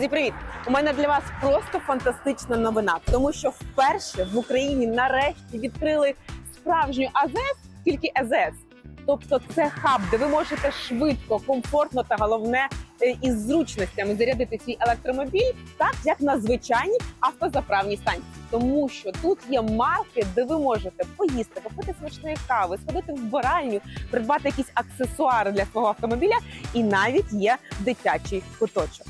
Друзі, привіт! У мене для вас просто фантастична новина, тому що вперше в Україні нарешті відкрили справжню АЗС, тільки АЗС. Тобто це хаб, де ви можете швидко, комфортно та головне е, із зручностями зарядити свій електромобіль, так як на звичайній автозаправній станції. Тому що тут є марки, де ви можете поїсти, попити смачної кави, сходити в вбиральню, придбати якісь аксесуари для свого автомобіля, і навіть є дитячий куточок.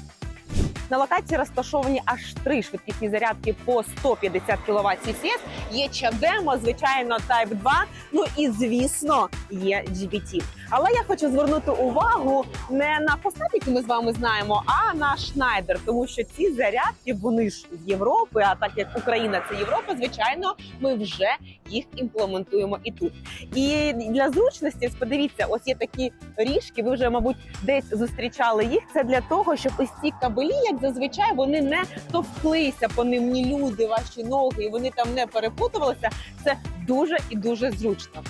На локації розташовані аж три швидкісні зарядки по 150 кВт CCS. Є чадемо, звичайно, Type 2, ну і звісно, є GBT. Але я хочу звернути увагу не на постаті, які ми з вами знаємо, а на Шнайдер, тому що ці зарядки вони ж з Європи. А так як Україна це Європа, звичайно, ми вже їх імплементуємо і тут. І для зручності, подивіться, ось є такі ріжки. Ви вже, мабуть, десь зустрічали їх. Це для того, щоб ось ці кабелі, як зазвичай, вони не товклися по ним ні люди, ваші ноги, і вони там не перепутувалися. Це дуже і дуже зручно.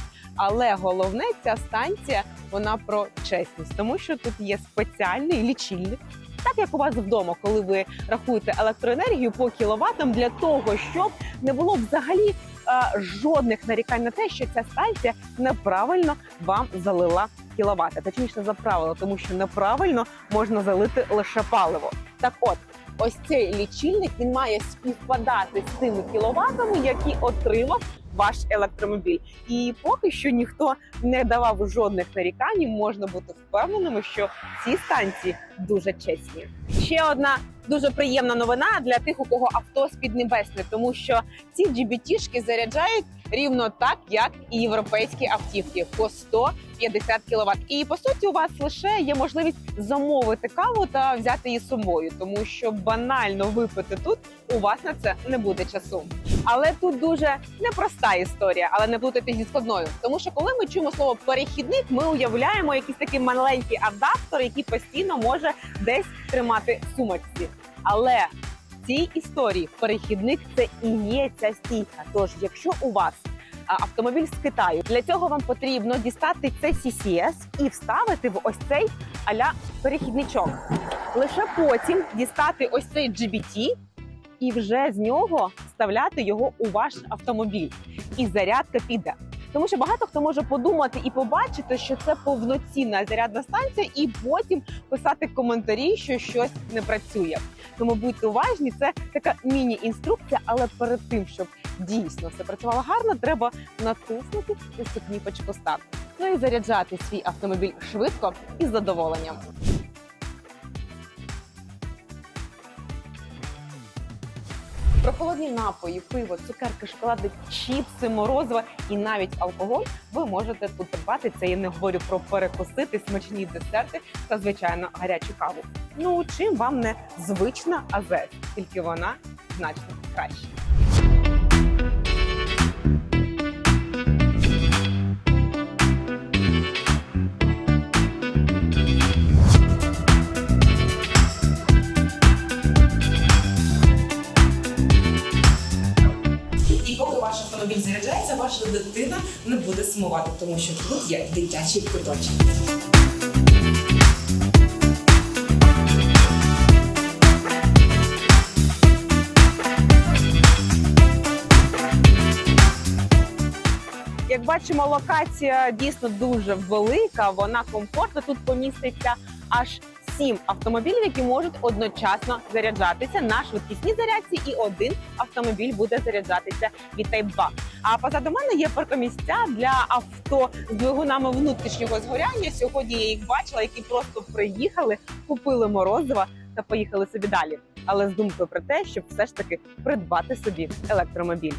Але головне, ця станція вона про чесність, тому що тут є спеціальний лічильник. Так як у вас вдома, коли ви рахуєте електроенергію по кіловатам, для того, щоб не було взагалі е, жодних нарікань на те, що ця станція неправильно вам залила кіловати, точніше заправила, тому що неправильно можна залити лише паливо. Так, от ось цей лічильник він має співпадати з тими кіловатами, які отримав ваш електромобіль. І поки що ніхто не давав жодних нарікань. Можна бути впевненими, що ці станції дуже чесні. Ще одна дуже приємна новина для тих, у кого авто з піднебесне, тому що ці GBT-шки заряджають рівно так, як і європейські автівки по 150 кВт. І по суті, у вас лише є можливість замовити каву та взяти її з собою, тому що банально випити тут у вас на це не буде часу. Але тут дуже непроста історія, але не плутайте зі складною. Тому що коли ми чуємо слово перехідник, ми уявляємо якийсь такий маленький адаптер, який постійно може десь тримати сумочці. Але в цій історії перехідник це і є ця стійка. Тож, якщо у вас автомобіль з Китаю, для цього вам потрібно дістати це CCS і вставити в ось цей аля перехідничок. Лише потім дістати ось цей GBT і вже з нього вставляти його у ваш автомобіль. І зарядка піде. Тому що багато хто може подумати і побачити, що це повноцінна зарядна станція, і потім писати коментарі, що щось не працює. Тому будьте уважні, це така міні-інструкція, але перед тим, щоб дійсно все працювало гарно, треба натиснути ось цю кніпочку старт. Ну і заряджати свій автомобіль швидко і з задоволенням. Прохолодні напої, пиво, цукерки, шоколади, чіпси, морозива і навіть алкоголь ви можете тут придбати. Це я не говорю про перекусити смачні десерти та звичайно гарячу каву. Ну чим вам не звична АЗС, тільки вона значно краще. Ваш автомобіль заряджається, ваша дитина не буде сумувати, тому що тут є дитячий куточок. Як бачимо, локація дійсно дуже велика. Вона комфортна. Тут поміститься аж сім автомобілів, які можуть одночасно заряджатися на швидкісній зарядці, і один автомобіль буде заряджатися від Type 2. А позаду мене є паркомісця для авто з двигунами внутрішнього згоряння. Сьогодні я їх бачила, які просто приїхали, купили морозива та поїхали собі далі. Але з думкою про те, щоб все ж таки придбати собі електромобіль.